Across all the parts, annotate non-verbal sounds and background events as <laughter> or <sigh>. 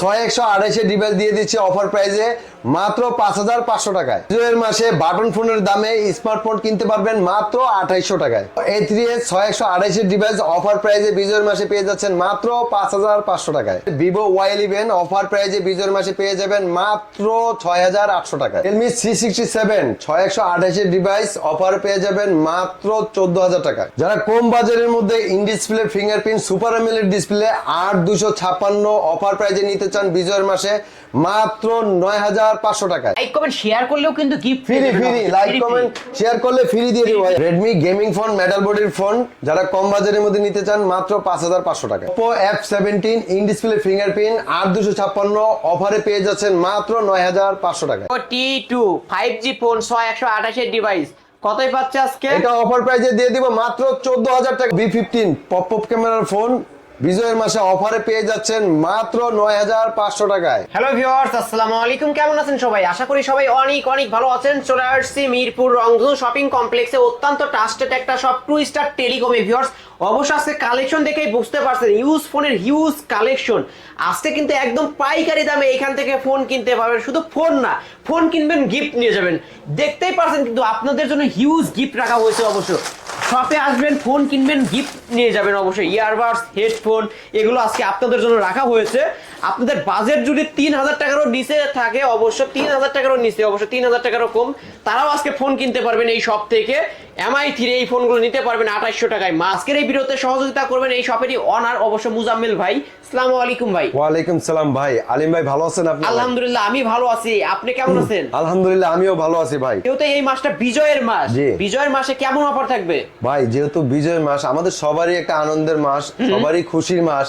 ছয় একশো আড়াইশে ডিভাইস দিয়ে দিচ্ছে অফার প্রাইসে মাত্র পাঁচ হাজার পাঁচশো টাকায়। মাসে বাটন ফোনের দামে স্মার্টফোন কিনতে পারবেন মাত্র টাকায়। থ্রি এস ছয় একশো আড়াইশের ডিভাইস অফার প্রাইসে বিজয়ের মাসে পেয়ে যাচ্ছেন মাত্র পাঁচ হাজার পাঁচশো টাকায়। ভিভো ওয়াই ইলেভেন অফার প্রাইসে বিজয়ের মাসে পেয়ে যাবেন মাত্র ছয় হাজার আটশো টাকায়। রিয়েলমি সি সিক্সটি সেভেন ছয় একশো আঠাইশের ডিভাইস অফার পেয়ে যাবেন মাত্র চোদ্দ হাজার টাকায়। যারা কম বাজারের মধ্যে in display fingerprint, super AMOLED display, আট দুশো ছাপ্পান্ন অফার প্রাইজে নিতে চান বিজয়ের মাসে মাত্র নয় হাজার পাঁচশো টাকায় লাইক কমেন্ট শেয়ার করলেও কিন্তু gift free free like comment share করলে ফ্রি দিয়ে দিব রেডমি গেমিং ফোন মেটাল বডির ফোন যারা কম বাজারের মধ্যে নিতে চান মাত্র পাঁচ হাজার পাঁচশো টাকা। Oppo F seventeen in display fingerprint আট দুশো ছাপ্পান্ন অফারে পেয়ে যাচ্ছেন মাত্র নয় হাজার পাঁচশো টাকা। T two five G phone ছয় একশো আঠাশের ডিভাইস কতই পাচ্ছে আজকে? এটা অফার প্রাইজে দিয়ে দিব মাত্র চোদ্দ হাজার টাকা। বি ফিফটিন পপ পপ ক্যামেরার ফোন বিজয়ের মাসে অফারে পেয়ে যাচ্ছেন মাত্র নয় হাজার পাঁচশো টাকায়। হ্যালো ভিউয়ার্স, আসসালামু আলাইকুম। কেমন আছেন সবাই? আশা করি সবাই অনেক অনেক ভালো আছেন। চলে আসছি মিরপুর রংধনু শপিং কমপ্লেক্সে। অত্যন্ত ট্রাস্টেড একটা শপ টু স্টার টেলিকমে ভিউয়ার্স। অবশ্য আজকে কালেকশন দেখেই বুঝতে পারছেন ইউজ ফোনের হিউজ কালেকশন আজকে কিন্তু একদম পাইকারি দামে এখান থেকে ফোন কিনতে পারবেন। শুধু ফোন না ফোন কিনবেন গিফট নিয়ে যাবেন। দেখতেই পারছেন কিন্তু আপনাদের জন্য হিউজ গিফট রাখা হয়েছে অবশ্য। শপে আসবেন ফোন কিনবেন গিফট নিয়ে যাবেন অবশ্যই। ইয়ারবাডস হেডফোন এগুলো আজকে আপনাদের জন্য রাখা হয়েছে। আপনাদের বাজেট যদি তিন হাজার টাকারও নিচে থাকে, অবশ্য তিন হাজার টাকারও নিচে, অবশ্য তিন হাজার টাকারও কম, তারাও আজকে ফোন কিনতে পারবেন এই শপ থেকে। এমআই থ্রি এই ফোনগুলো নিতে পারবেন আঠাইশশো টাকায়। মাস্কের এই ভিডিওতে সহযোগিতা করবেন এই শপেরই অনার অবশ্য মুজাম্মেল ভাই। আসসালামু আলাইকুম ভাই। ওয়ালাইকুম সালাম ভাই। আলিম ভাই ভালো আছেন আপনি আলহামদুলিল্লাহ আমি ভালো আছি। আপনি কেমন আছেন? আলহামদুলিল্লাহ আমিও ভালো আছি ভাই। যেহেতু এই মাসটা বিজয়ের মাস। বিজয়ের মাসে কেমন অফার থাকবে? ভাই যেহেতু বিজয় মাস আমাদের সবারই একটা আনন্দের মাস সবারই খুশির মাস।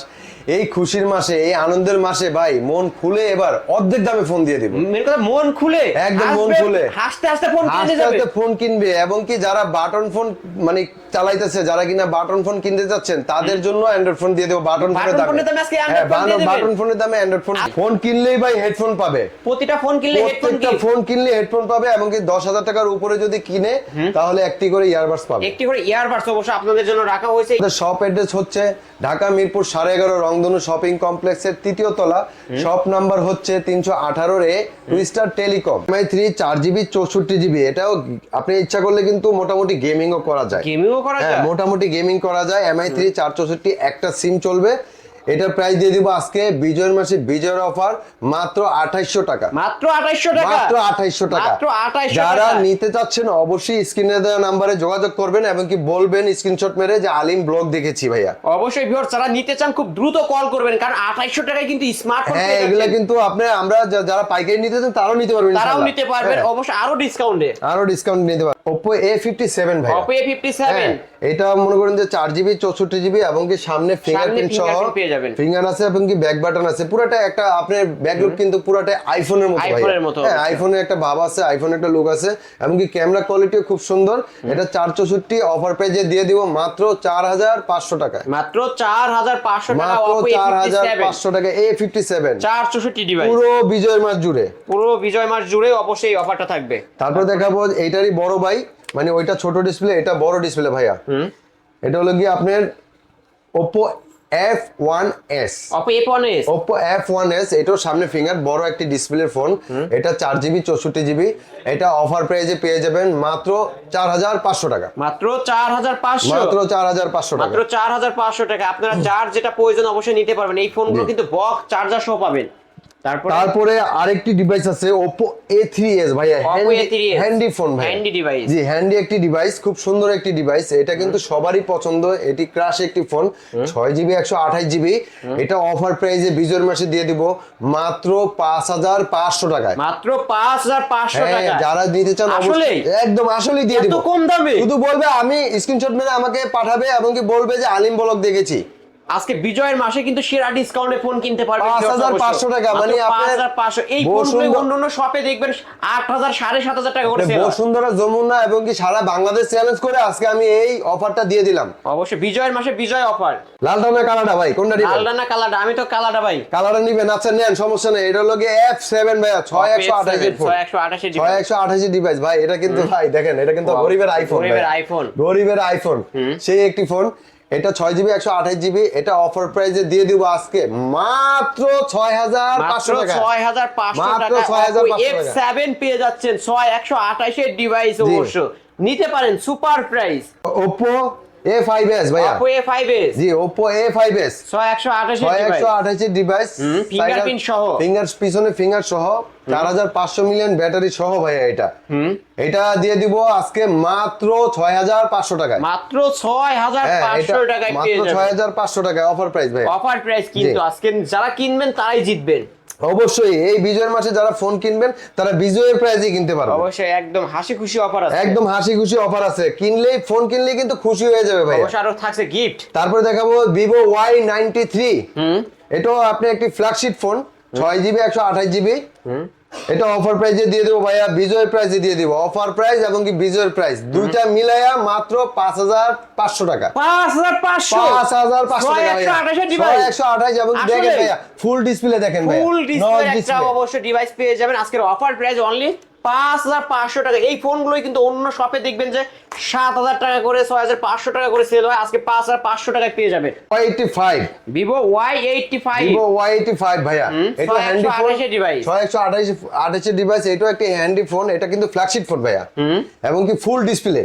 এই খুশির মাসে এই আনন্দের মাসে ভাই মন খুলে এবার অর্ধেক দামে ফোন দিয়ে দিব। মেন কথা মন খুলে? একদম মন খুলে। হাসতে হাসতে ফোন কিনে যাবে? আস্তে ফোন কিনবে এবং কি যারা বাটন ফোন মানে চালাইতেছে যারা কিনা বাটন ফোন কিনতে যাচ্ছেন তাদের জন্য অ্যান্ড্রয়েড ফোন দিয়ে দেবো বাটন ফোনের দামে। হ্যাঁ? বাটন ফোনের দামে অ্যান্ড্রয়েড ফোন ফোন কিনলেই ভাই হেডফোন পাবে। প্রতিটা ফোন কিনলে হেডফোন প্রত্যেকটা ফোন কিনলে হেডফোন পাবে এবং কি দশ হাজার টাকার উপরে যদি কিনে তাহলে একটি করে ইয়ারবাডস পাবে। একটি করে ইয়ারবাডস অবশ্য আপনাদের জন্য রাখা হয়েছে। শপ অ্যাড্রেস হচ্ছে ঢাকা মিরপুর সাড়ে এগারো রংধনু শপিং কমপ্লেক্সের তৃতীয় তলা। শপ নাম্বার হচ্ছে তিনশো আঠারো রে twister telecom. M I three চার জিবি চৌষট্টি জিবি। এটাও আপনি ইচ্ছা করলে কিন্তু মোটামুটি গেমিংও করা যায়। গেমিংও করা হ্যাঁ যায়? মোটামুটি গেমিং করা যায়। এম আই থ্রি চার চৌষট্টি একটা সিম চলবে। এটার প্রাইস দিয়ে দিব আজকে বিজয়ের মাসে বিজয়ের অফার মাত্র আঠাইশশো টাকা। মাত্র 2800 টাকা? মাত্র আঠাইশশো টাকা। মাত্র 2800 যারা নিতে চাচ্ছেন অবশ্যই স্ক্রিনে দেওয়া নাম্বারে যোগাযোগ করবেন এবং কি বলবেন স্ক্রিনশট মেরে যে আলিম ব্লগ দেখেছি ভাইয়া। অবশ্যই ভিউয়ার যারা নিতে চান খুব দ্রুত কল করবেন কারণ 2800 টাকায় কিন্তু স্মার্টফোন হ্যাঁ এগুলা কিন্তু আপনি আমরা যারা পাইকারি নিতে চান তারাও নিতে পারবেন তারাও নিতে পারবেন হ্যাঁ, অবশ্যই আরও ডিসকাউন্টে আরও ডিসকাউন্ট নিতে পারবেন। Oppo A57 ভাই Oppo A57 হ্যাঁ, এটা মনে করেন যে চার জিবি চৌষট্টি জিবি এবং কি সামনে ফিঙ্গারপ্রিন্ট সহ পেয়ে যাবেন। ফিঙ্গার আছে এবং কি ব্যাক বাটন আছে। পুরোটা একটা আপনার কিন্তু পুরোটা আইফোনের মতো ভাই হ্যাঁ আইফোনের একটা ভাব আছে আইফোনের একটা লুক আছে এবং কি ক্যামেরা কোয়ালিটিও খুব সুন্দর। এটা চার চৌষট্টি অফার পেজে দিয়ে দিব মাত্র চার হাজার পাঁচশো টাকায়। মাত্র 4500 টাকা Oppo চার হাজার A57 পাঁচশো টাকা এ ফিফটি সেভেন 464 ডিভাইস পুরো বিজয়ের মাস জুড়ে। পুরো বিজয় মাস জুড়ে অবশ্যই অফারটা থাকবে। তারপর দেখাবো এইটারই বড় ভাই মানে ওইটা ছোট ডিসপ্লে এটা বড় ডিসপ্লে ভাইয়া। এটা হলো গিয়ে আপনার Oppo F one S Oppo A1s Oppo F one S এটাও সামনে ফিঙ্গার বড় একটি ডিসপ্লে ফোন এটা চার জিবি চৌষট্টি জিবি এটা অফার প্রাইজে পেয়ে যাবেন মাত্র চার হাজার পাঁচশো টাকা। মাত্র 4500 মাত্র চার হাজার পাঁচশো টাকা। মাত্র চার হাজার পাঁচশো টাকা। আপনারা যার যেটা প্রয়োজন অবশ্যই নিতে পারবেন। এই ফোনগুলো কিন্তু বক্স চার্জার সহ পাবেন। তারপরে আরেকটি ডিভাইস আছে Oppo A3s ভাইয়া Oppo A3s হ্যান্ডি ফোন ভাই। Handy device। জি হ্যান্ডি একটি ডিভাইস খুব সুন্দর একটি ডিভাইস এটা কিন্তু সবারই পছন্দ এটি ক্রাশ একটি ফোন ছয় জিবি একশো আঠাশ জিবি এটা অফার প্রাইসে বিজয়ের মাসে দিয়ে দিব মাত্র পাঁচ হাজার পাঁচশো টাকায়। মাত্র পাঁচ হাজার পাঁচশো হ্যাঁ টাকা যারা নিতে চান অবশ্যই- একদম আসলেই দিয়ে এত দিব। কম দামে? শুধু বলবে আমি স্ক্রিনশট মেরে আমাকে পাঠাবে এবং কি বলবে যে আলিম ব্লগ দেখেছি। আজকে বিজয়ের মাসে কিন্তু সেরা ডিসকাউন্টে ফোন কিনতে পারবেন 5,500 টাকা, মানে আপনার হাজার পাঁচশো। এই ফোনগুলো অন্যান্য শপে দেখবেন আট হাজার সাড়ে সাত হাজার টাকা করে হয়। বসুন্ধরা যমুনা এবং কি সারা বাংলাদেশ চ্যালেঞ্জ করে আজকে আমি এই অফারটা দিয়ে দিলাম। অবশ্যই বিজয়ের মাসে বিজয় অফার না কালাটা ভাই কোনটা নিবেন? কালাডা আমি তো কালাডা ভাই। কালারটা নিবেন আচ্ছা নেন সমস্যা নেই এটা ভাইয়া ছয় একশো আঠাশি ফোন ছয় একশো আঠাশি ছয় একশো আঠাশি ডিভাইস ভাই এটা কিন্তু ভাই দেখেন এটা কিন্তু গরিবের আইফোন গরিবের iPhone। গরিবের আইফোন সেই একটি ফোন এটা ছয় জিবি একশো আঠাশ জিবি এটা অফার প্রাইসে দিয়ে দিব আজকে মাত্র ছয় হাজার পাঁচশো টাকা। ছয় হাজার পাঁচশো টাকা। 6500 এফ সেভেন পেয়ে যাচ্ছেন ছয় একশো আঠাশের ডিভাইস অবশ্য। নিতে পারেন super price Oppo A five S ভাইয়া। অপো এ জি আঠাশের ছয় ডিভাইস সহ। ফিঙ্গার পিছনে ফিঙ্গার সহ। চার হাজার পাঁচশো মিলিয়ন ব্যাটারি সহ ভাইয়া এটা। এটা দিয়ে দিব আজকে মাত্র ছয় হাজার পাঁচশো টাকায়। মাত্র ছয় হাজার হ্যাঁ এটা পাঁচশো টাকায় মাত্র ছয় যাবেন। হাজার পাঁচশো টাকায় অফার প্রাইস ভাই অফার প্রাইস কিন্তু আজকে যারা কিনবেন তারাই জিতবেন। অবশ্যই এই বিজয়ের মাসে যারা ফোন কিনবেন তারা বিজয়ের প্রাইজে কিনতে পারবে। অবশ্যই একদম হাসি খুশি অফার আছে। একদম হাসি খুশি অফার আছে। কিনলেই ফোন কিনলেই কিন্তু খুশি হয়ে যাবে ভাই অবশ্যই আরও থাকছে গিফট তারপরে দেখাবো ভিভো ওয়াই নাইনটি থ্রি এটাও আপনি একটি ফ্ল্যাগশিপ ফোন ছয় জিবি একশো আঠাশ জিবি এটা অফার প্রাইজে দিয়ে দেবো ভাইয়া বিজয়ের প্রাইজে দিয়ে দিব। অফার প্রাইস এবং কি বিজয়ের প্রাইস দুইটা মিলাইয়া মাত্র পাঁচ হাজার পাঁচশো টাকা। পাঁচ হাজার পাঁচশো? পাঁচ হাজার পাঁচশো টাকা একশো আঠাশ এবং দেখেন ভাইয়া ফুল ডিসপ্লে দেখেন ফুল ডিসপ্লে অবশ্যই ডিভাইস পেয়ে যাবেন। আজকের অফার প্রাইস অনলি পাঁচ হাজার পাঁচশো টাকা। এই ফোনগুলোই কিন্তু অন্য শপে দেখবেন যে সাত হাজার টাকা করে ছয় হাজার পাঁচশো টাকা করে সেল হয়। আজকে পাঁচ হাজার পাঁচশো টাকায় পেয়ে যাবে eighty five. Vivo Y eighty five. Vivo Y eighty five ভাইয়া। এটা হ্যান্ডি ফোন আঠাশের ছয় একশো আঠাশ আঠাশের ডিভাইস এটাও একটি হ্যান্ডি ফোন এটা কিন্তু ফ্ল্যাগশিপ ফোন ভাইয়া। এবং কি ফুল ডিসপ্লে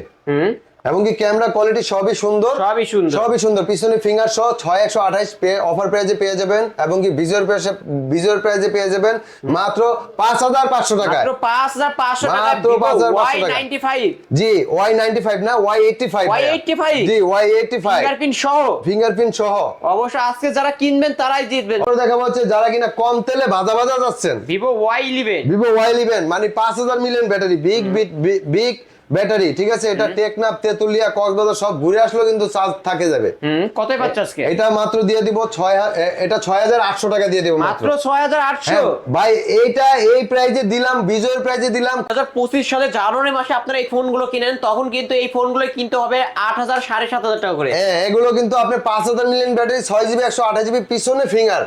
এবং ক্যামেরা কোয়ালিটি সবই সুন্দর? সবই সুন্দর। সবই সুন্দর। পিছনে ফিঙ্গার সহ ছয় একশো আঠাশ অফার প্রাইজে পেয়ে যাবেন এবং কি বিজয়ের প্রাইসে বিজয়ের প্রাইজে পেয়ে যাবেন মাত্র পাঁচ হাজার পাঁচশো মাত্র পাঁচ হাজার পাঁচশো টাকা মাত্র ভিভো 5,500 ওয়াই টাকা। Five G Y ninety five না Y eighty five Y85 G Y eighty five fingerprint সহ। ফিঙ্গারপ্রিন্ট সহ। অবশ্য আজকে যারা কিনবেন তারাই জিতবেন। তারপরে দেখা হচ্ছে যারা কিনা কম তেলে ভাজা ভাজা যাচ্ছেন। Vivo Y eleven Vivo Y eleven মানে পাঁচ হাজার million battery big big big battery ঠিক আছে? এটা টেকনাফ তেতুলিয়া কক্সবাজার সব ঘুরে আসলেও কিন্তু চার্জ থাকে যাবে। কতই পাচ্ছে আজকে? এটা মাত্র দিয়ে দিব ছয় এ- এটা ছয় হাজার আটশো টাকা দিয়ে দিব মাত্র। ছয় হাজার আটশো? হ্যাঁ, ভাই এইটা এই প্রাইজে দিলাম বিজয়ের প্রাইজে দিলাম। হাজার পঁচিশ সালে জানুয়ারি মাসে আপনারা এই ফোনগুলো কিনেন তখন কিন্তু এই ফোনগুলো কিনতে হবে আট হাজার সাড়ে সাত হাজার টাকা করে। হ্যাঁ, এগুলো কিন্তু আপনি পাঁচ হাজার মিলিয়ন ব্যাটারি ছয় জিবি একশো আঠাশ জিবি পিছনে ফিঙ্গার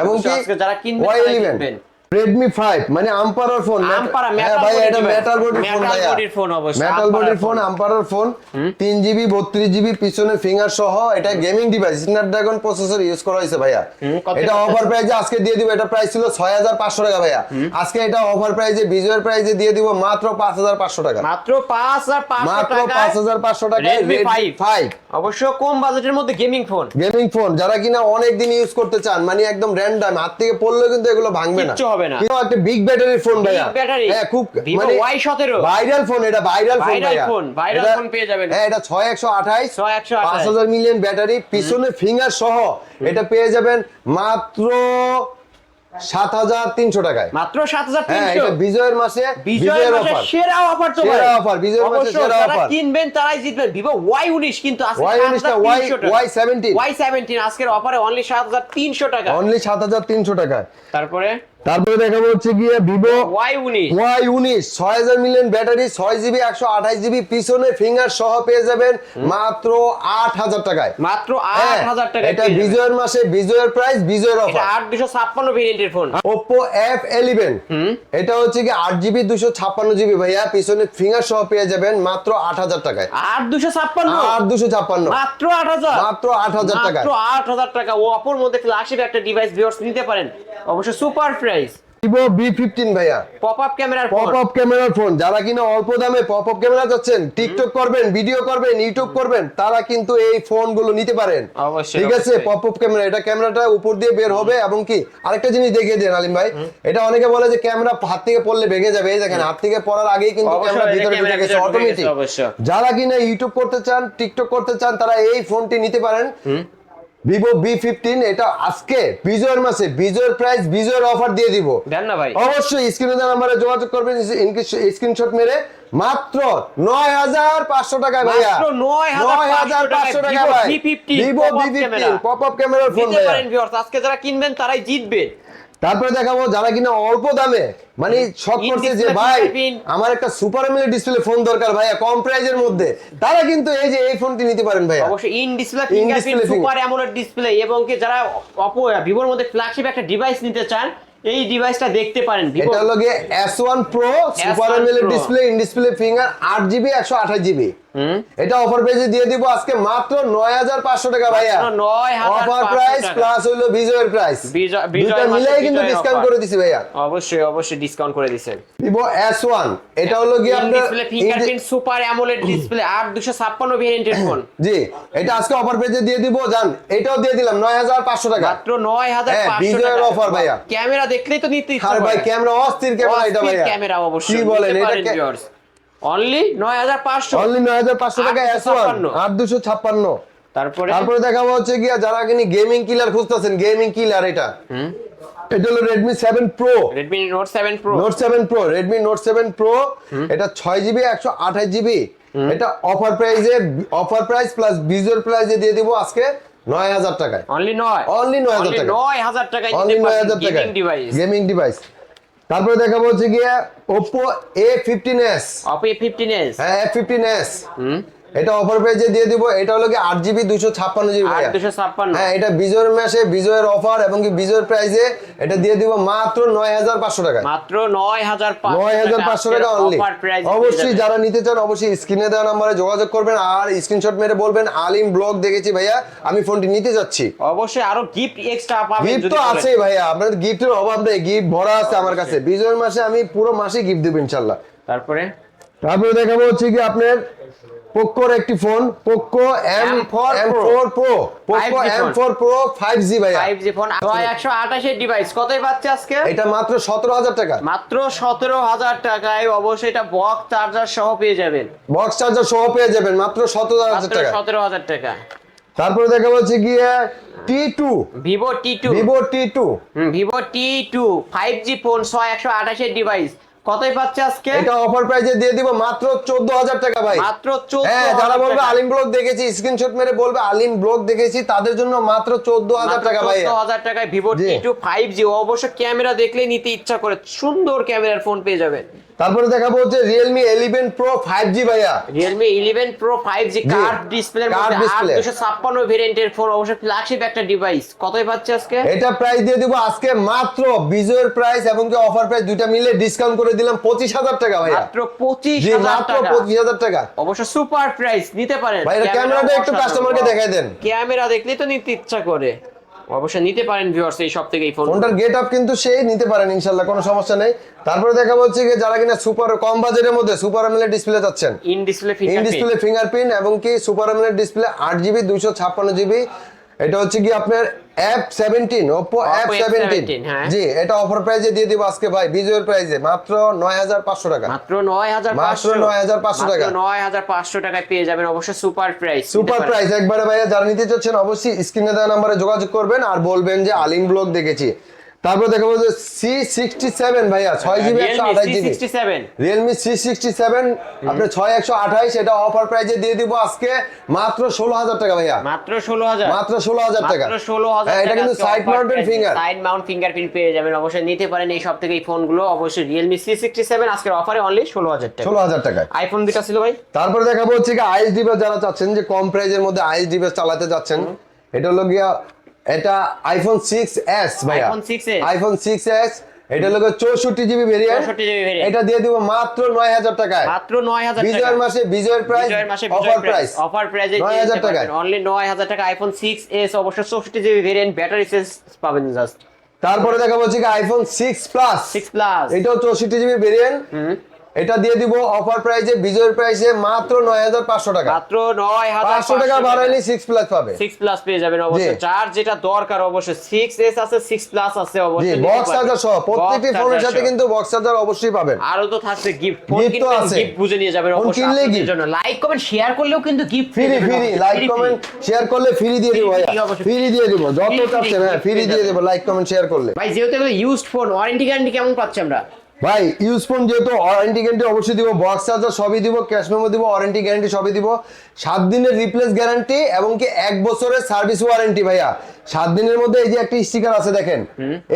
এবং যারা কিনবেন। রেডমি ফাইভ মানে আম্পারার ফোন হ্যাঁ ভাই এটা। মেটাল বডির ফোন Metal ভাইয়া। body phone অবশ্যই, মেটাল বডির ফোন। আম্পারার ফোন তিন জিবি বত্রিশ জিবি পিছনে ফিঙ্গার সহ এটা gaming device Snapdragon processor use করা হয়েছে ভাইয়া। এটা অফার প্রাইজে আজকে দিয়ে দিব এটা প্রাইস ছিল ছয় হাজার পাঁচশো টাকা ভাইয়া। আজকে এটা অফার প্রাইজে বিজয়ের প্রাইজে দিয়ে দিব মাত্র পাঁচ হাজার পাঁচশো টাকা। মাত্র পাঁচ হাজার পাঁচশো মাত্র টাকা পাঁচ হাজার পাঁচশো টাকা Redmi 5 ফাইভ অবশ্য কম বাজেটের মধ্যে গেমিং ফোন গেমিং ফোন যারা কিনা অনেক দিন ইউজ করতে চান মানে একদম র্যান্ডম হাত থেকে পড়লেও কিন্তু এগুলো ভাঙবে না। হবে না। কিন্তু একটা বিগ ব্যাটারির ফোন ভাইয়া। battery। হ্যাঁ খুব মানে Y17 ভাইরাল ফোন এটা ভাইরাল ফোন phone, viral এটা- phone পেয়ে যাবেন। হ্যাঁ এটা ছয় একশো আঠাইশ 6128 পাঁচ হাজার মিলিয়ন ব্যাটারি পিছনে ফিঙ্গার সহ এটা পেয়ে যাবেন মাত্র সাত হাজার তিনশো টাকায়। মাত্র সাত হাজার হ্যাঁ তিনশো এটা বিজয়ের মাসে বিজয়ের অফার সেরা অফার তো সেরা offer, বিজয়ের মাসে সেরা offer। কিনবেন তারাই জিতবেন। ভিভো ওয়াই উনিশ কিন্তু আজকে Y19 না, Y- Y17 ওয়াই সেভেন্টিন আজকের অফারে অনলি সাত হাজার তিনশো টাকা। অনলি সাত হাজার তিনশো টাকায়। তারপরে? তারপরে দেখাবো হচ্ছে গিয়ে ভিভো ওয়াই উনিশ। ওয়াই উনিশ ছয় হাজার মিলিয়ন ব্যাটারি ছয় জিবি একশো আঠাশ জিবি পিছনে ফিঙ্গার সহ পেয়ে যাবেন মাত্র আট হাজার টাকায়। মাত্র হ্যাঁ, আট হাজার টাকা এটা বিজয়ের মাসে বিজয়ের প্রাইস বিজয়ের অফার আট দুশো ছাপ্পান্ন ভেরিয়েন্টের ফোন ওপো এফ এলিভেন এটা হচ্ছে কি আট জিবি দুশো ছাপ্পান্ন জিবি ভাইয়া পিছনে ফিঙ্গার সহ পেয়ে যাবেন মাত্র আট হাজার টাকায়। আট দুশো ছাপ্পান্ন? আট দুশো ছাপ্পান্ন। মাত্র আট হাজার? মাত্র আট হাজার টাকা মাত্র আট হাজার টাকা। ও অপর মধ্যে ফ্ল্যাগশিপ একটা ডিভাইস ভিউয়ার্স নিতে পারেন। অবশ্য super price Vivo V fifteen ভাইয়া। পপ আপ ক্যামেরার ফোন পপ আপ ক্যামেরার ফোন যারা কিনা অল্প দামে পপ আপ ক্যামেরা যাচ্ছেন টিকটক করবেন ভিডিও করবেন ইউটিউব করবেন তারা কিন্তু এই ফোনগুলো নিতে পারেন। ঠিক আছে? পপ আপ ক্যামেরা এটা ক্যামেরাটা উপর দিয়ে বের হবে এবং কি? আরেকটা জিনিস দেখিয়ে দেন আলিম ভাই। এটা অনেকে বলে যে ক্যামেরা হাত থেকে পড়লে ভেঙে যাবে। এই দেখেন হাত থেকে পড়ার আগেই কিন্তু ক্যামেরা ভিতরে ঢুকে গেছে অটোমেটিক যারা কিনা ইউটিউব করতে চান টিকটক করতে চান তারা এই ফোনটি নিতে পারেন। ভিভো বি ফিফটিন এটা আজকে বিজয়ের মাসে বিজয়ের প্রাইস বিজয়ের অফার দিয়ে দিব। দেন না ভাই। অবশ্যই স্ক্রিনে দেওয়া নাম্বারে যোগাযোগ করবেন স্ক্রিনশট মেরে। মাত্র নয় হাজার পাঁচশো টাকায় ভাইয়া। নয় হাজার পাঁচশো টাকা Vivo ভাই। V50 Vivo V fifteen pop up ক্যামেরার ফোন নিতে পারেন ভিউয়ার্স আজকে যারা কিনবেন তারাই জিতবেন তারপরে দেখাবো যারা কিনা অল্প দামে মানে শখ করছে যে ভাই আমার একটা সুপার এমএলএ ডিসপ্লে ফোন দরকার ভাইয়া কম প্রাইজের মধ্যে। তারা কিন্তু এই যে এই ফোনটি নিতে পারেন ভাই অবশ্যই in display fingerprint super AMOLED display এবং কি যারা অপো ভিভোর মধ্যে ফ্ল্যাগশিপ একটা ডিভাইস নিতে চান এই ডিভাইসটা দেখতে পারেন। ভিভো এটা হলো গিয়ে S one pro super S1 AMOLED display in display finger আট জিবি একশো আঠাশ জিবি এটা অফার প্রাইসে দিয়ে দিব আজকে মাত্র নয় হাজার পাঁচশো টাকা ভাইয়া। 9,500 অফার প্রাইস প্লাস হইল বিজয়ের প্রাইস বিজয়- মিলাই কিন্তু ডিসকাউন্ট করে দিছি ভাইয়া। অবশ্যই অবশ্যই ডিসকাউন্ট করে দিছেন। ভিভো এস ওয়ান এটা হলো কি আপনার display fingerprint super AMOLED display আর দুশো ছাপ্পান্ন ভেরিয়েন্টের ফোন <coughs> জি এটা আজকে অফার পেজে দিয়ে দিব জান এটাও দিয়ে দিলাম নয় হাজার পাঁচশো টাকা। মাত্র নয় হাজার হ্যাঁ, পাঁচশো বিজয়ের offer ভাইয়া। ক্যামেরা দেখলেই তো নিতে আর ভাই ক্যামেরা অস্থির ক্যামেরা এটা ভাইয়া। ক্যামেরা অবশ্যই। কি বলেন এটা অনলি নয় হাজার পাঁচশো। অনলি নয় হাজার পাঁচশো টাকা এস ওয়ান 856 আট দুশো ছাপ্পান্ন। তারপরে? তারপরে দেখাবো হচ্ছে গিয়া যারা কিনি গেমিং কিলার খুঁজতেছেন গেমিং কিলার এটা। এটা হলো নোট সেভেন প্রো এটা ছয় জিবি একশো আঠাশ জিবি এটা অফার প্রাইসে অফার প্রাইস প্লাস ভিজুয়াল প্রাইসে দিয়ে দিব আজকে নয় হাজার টাকায়। অনলি নয়। Only 9,000 Only টাকা। নয় হাজার টাকায় অনলি নয় হাজার টাকায়। ডিভাইস গেমিং ডিভাইস তারপরে দেখাবো হচ্ছে গিয়ে Oppo A fifteen S Oppo fifteen S হ্যাঁ এ ফিফটিন এস এটা অফার প্রাইসে দিয়ে দিব। এটা হলো কি আট জিবি দুশো ছাপ্পান্ন জিবি হ্যাঁ এটা বিজয়ের মাসে বিজয়ের অফার এবং কি বিজয়ের প্রাইসে এটা দিয়ে দিব মাত্র নয় হাজার পাঁচশো টাকায়। মাত্র নয় হাজার নয় হাজার পাঁচশো টাকা অনলি অবশ্যই যারা নিতে চান অবশ্যই স্ক্রিনে দেওয়া নাম্বারে যোগাযোগ করবেন আর স্ক্রিনশট মেরে বলবেন আলিম ব্লগ দেখেছি ভাইয়া আমি ফোনটি নিতে যাচ্ছি। অবশ্যই আরও গিফট এক্সট্রা পাবেন গিফট তো। আছেই ভাইয়া আপনাদের গিফটের অভাব নেই গিফট ভরা আছে আমার কাছে। বিজয়ের মাসে আমি পুরো মাসে গিফট দেবো ইনশাল্লাহ। তারপরে? তারপরে দেখাবো হচ্ছে কি আপনার পোকোর একটি phone Poco M M4 M four pro Poco 5G M four pro five G ভাইয়া। ফাইভ জি ফোন ছয় একশো আঠাশের ডিভাইস কতই পাচ্ছে আজকে? এটা মাত্র সতেরো হাজার টাকা। মাত্র সতেরো হাজার টাকায় অবশ্যই এটা বক্স চার্জার সহ পেয়ে যাবেন। বক্স চার্জার সহ পেয়ে যাবেন মাত্র সতেরো হাজার টাকা সতেরো হাজার টাকা। তারপরে দেখা হচ্ছে গিয়ে T two Vivo T two Vivo T two Vivo T two five G phone ছয় একশো আঠাশের ডিভাইস কতই পাচ্ছে আজকে? এটা অফার প্রাইসে দিয়ে দিব মাত্র চোদ্দ হাজার টাকা ভাই। মাত্র চোদ্দ হ্যাঁ যারা বলবে আলিম ব্লগ দেখেছি স্ক্রিনশট মেরে বলবে আলিম ব্লগ দেখেছি তাদের জন্য মাত্র চোদ্দ হাজার টাকা ভাই। চোদ্দ হাজার টাকায় Vivo G. T two five G অবশ্য ক্যামেরা দেখলেই নিতে ইচ্ছা করে সুন্দর ক্যামেরার ফোন পেয়ে যাবেন। তারপরে দেখাবো হচ্ছে Realme eleven pro five G ভাইয়া। Realme eleven pro five G. Curve ডিসপ্লের মধ্যে আট display। দুশো ছাপ্পান্ন ভেরিয়েন্টের ফোন অবশ্যই ফ্ল্যাগশিপ একটা ডিভাইস কতই পাচ্ছে আজকে? এটা প্রাইস দিয়ে দিব আজকে মাত্র বিজয়ের প্রাইস এবং কি অফার প্রাইস দুইটা মিলে ডিসকাউন্ট করে দিলাম পঁচিশ হাজার টাকা ভাইয়া। মাত্র পঁচিশ মাত্র টাকা। পঁচিশ হাজার টাকা। অবশ্য সুপার প্রাইস নিতে পারেন। ভাই ক্যামেরাটা একটু কাস্টমারকে দেখাই দেন। ক্যামেরা দেখলেই তো নিতে ইচ্ছা করে। অবশ্য নিতে পারেন ভিউয়ার্স এই সব থেকে এই ফোন ফোনটার গেট আপ কিন্তু সেই নিতে পারেন ইনশাল্লাহ কোনো সমস্যা নেই। তারপরে দেখা হচ্ছে যে যারা কিনা সুপার কম বাজেটের মধ্যে সুপার অ্যামোলেড ডিসপ্লে চাচ্ছেন। In display in fingerprint display fingerprint এবং কি সুপার অ্যামোলেড ডিসপ্লে আট জিবি দুইশো ছাপ্পান্ন জিবি এটা হচ্ছে কি আপনার অ্যাপ সেভেন্টিন ওপো অ্যাপ Oppo সেভেন্টিন F17। জি এটা অফার প্রাইজে দিয়ে দিব আজকে ভাই বিজয়ের প্রাইজে মাত্র নয় হাজার পাঁচশো টাকা। মাত্র নয় হাজার মাত্র 9,500 টাকা। নয় হাজার পাঁচশো টাকায় পেয়ে যাবেন অবশ্যই সুপার প্রাইস সুপার প্রাইস একবারে ভাইয়া যারা নিতে চাচ্ছেন অবশ্যই স্ক্রিনে দেওয়া নাম্বারে যোগাযোগ করবেন। আর বলবেন যে আলিম ব্লগ দেখেছি। তারপর দেখাবো যে সি সিক্সটি সেভেন ভাইয়া ছয় জিবি একশো আঠাশ GB Realme C sixty seven আপনার ছয় একশো আঠাইশ এটা অফার প্রাইজে দিয়ে দিব আজকে মাত্র ষোলো হাজার টাকা ভাইয়া। মাত্র ষোলো হাজার। মাত্র ষোলো হাজার টাকা। ষোলো হাজার হ্যাঁ, এটা কিন্তু side mountain finger side mount fingerprint পেয়ে যাবেন। অবশ্যই নিতে পারেন এই সব থেকে এই ফোনগুলো অবশ্যই রিয়েলমি সি সিক্সটি সেভেন আজকের অফারে অনলি ষোলো হাজার টাকা। ষোলো হাজার টাকা আইফোন দুটা ছিল ভাই। তারপরে দেখাবো হচ্ছে কি আইএস ডিভাইস যারা চাচ্ছেন যে কম প্রাইজের মধ্যে আইএস ডিভাইস চালাতে যাচ্ছেন এটা হলো গিয়া এটা আইফোন সিক্স এস ভাইয়া। iPhone 6s iPhone six S এটা হলো চৌষট্টি জিবি ভেরিয়েন্ট 64। এটা দিয়ে দিব মাত্র নয় হাজার টাকায়। মাত্র নয় হাজার বিজয়ের মাসে বিজয়ের প্রাইস বিজয়ের মাসে অফার প্রাইস অফার প্রাইজে 9,000 টাকায়। অনলি নয় হাজার টাকা আইফোন সিক্স এস অবশ্য চৌষট্টি জিবি ভেরিয়েন্ট ব্যাটারি সেলস পাবেন জাস্ট তারপরে দেখাবো কি iPhone six plus six plus এটাও চৌষট্টি জিবি ভেরিয়েন্ট এটা দিয়ে দিব অফার প্রাইসে বিজয়ের প্রাইসে মাত্র নয় হাজার পাঁচশো টাকা। মাত্র নয় হাজার পাঁচশো টাকা বাড়াইলে সিক্স প্লাস পাবে। সিক্স প্লাস পেয়ে যাবেন অবশ্যই। চার যেটা দরকার অবশ্যই। সিক্স এস আছে সিক্স প্লাস আছে অবশ্যই। বক্স। চার্জার সহ প্রত্যেকটি ফোনের সাথে কিন্তু বক্স চার্জার অবশ্যই পাবেন। আরও তো থাকছে গিফট ফোন কিনলে। গিফট বুঝে নিয়ে যাবেন অবশ্যই কিনলেই আপনাদের জন্য। লাইক কমেন্ট শেয়ার করলেও কিন্তু gift free free like comment share করলে ফ্রি দিয়ে দিব অবশ্যই। ফ্রি দিয়ে দিব। যত চাচ্ছেন হ্যাঁ ফ্রি দিয়ে। দেবো। লাইক কমেন্ট শেয়ার করলে। ভাই যেহেতু এগুলো ইউজড ফোন ওয়ারেন্টি গ্যারান্টি কেমন পাচ্ছি আমরা? ভাই ইউজ ফোন যেহেতু ওয়ারেন্টি গ্যারান্টি অবশ্যই দিব বক্স চার্জার সবই দিব ক্যাশ মেমো দিব ওয়ারেন্টি গ্যারান্টি সবই দিব। সাত দিনের রিপ্লেস গ্যারান্টি এবং কি এক বছরের সার্ভিস ওয়ারেন্টি ভাইয়া। সাত দিনের মধ্যে এই যে একটা স্টিকার আছে দেখেন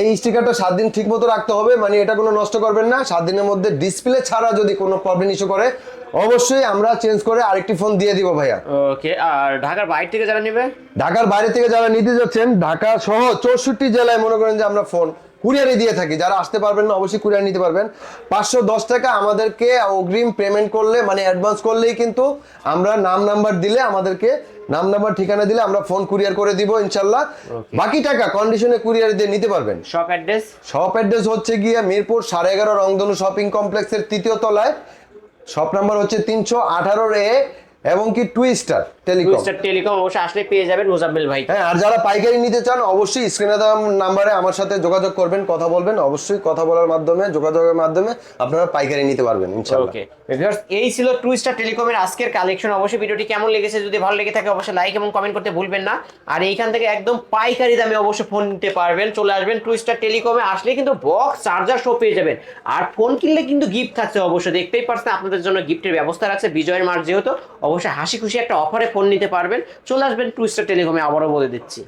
এই স্টিকারটা সাত দিন ঠিক মতো রাখতে হবে মানে এটা কোনো নষ্ট করবেন না। সাত দিনের মধ্যে ডিসপ্লে ছাড়া যদি কোনো প্রবলেম ইস্যু করে অবশ্যই আমরা চেঞ্জ করে আরেকটি ফোন দিয়ে দিব ভাইয়া। ওকে আর ঢাকার বাইরে থেকে যারা নেবে? ঢাকার বাইরে থেকে যারা নিতে যাচ্ছেন ঢাকা সহ চৌষট্টি জেলায় মনে করেন যে আমরা ফোন কুরিয়ারে দিয়ে থাকি। যারা আসতে পারবেন না অবশ্যই কুরিয়ার নিতে পারবেন। পাঁচশো দশ টাকা আমাদেরকে অগ্রিম পেমেন্ট করলে মানে অ্যাডভান্স করলেই কিন্তু আমরা নাম নাম্বার দিলে আমাদেরকে নাম নাম্বার ঠিকানা দিলে আমরা ফোন কুরিয়ার করে দিব ইনশাল্লাহ। বাকি টাকা কন্ডিশনে কুরিয়ার দিয়ে নিতে পারবেন। শপ অ্যাড্রেস শপ অ্যাড্রেস হচ্ছে গিয়ে মিরপুর সাড়ে এগারো রংধনু শপিং কমপ্লেক্সের তৃতীয় তলায়। শপ নাম্বার হচ্ছে তিনশো আঠারোর এ এবং কি টুইস্টার টুইস্টার টেলিকম অবশ্যই আসলে পেয়ে যাবেন মোজাম্মেল ভাই। হ্যাঁ আর যারা পাইকারি নিতে চান অবশ্যই স্ক্রিনে দেওয়া নাম্বারে আমার সাথে যোগাযোগ করবেন কথা বলবেন। অবশ্যই কথা বলার মাধ্যমে যোগাযোগের মাধ্যমে আপনারা পাইকারি নিতে পারবেন ইনশাআল্লাহ। ওকে ভিউয়ার্স এই ছিল টুইস্টার টেলিকমের আজকের কালেকশন অবশ্যই ভিডিওটি কেমন লেগেছে যদি ভালো লেগে থাকে অবশ্যই লাইক এবং কমেন্ট করতে ভুলবেন না। আর এইখান থেকে একদম পাইকারি দামে অবশ্যই ফোন নিতে পারবেন। চলে আসবেন টুইস্টার টেলিকমে আসলে কিন্তু বক্স চার্জার সব পেয়ে যাবেন। আর ফোন কিনলে কিন্তু গিফট থাকছে অবশ্যই। দেখতেই পারছেন আপনাদের জন্য গিফটের ব্যবস্থা রাখছে। বিজয়ের মার্চ যেহেতু অবশ্যই হাসি খুশি একটা অফারে ফোন নিতে পারবেন। চলে আসবেন টু স্টার টেলিকমে আবারও বলে দিচ্ছি।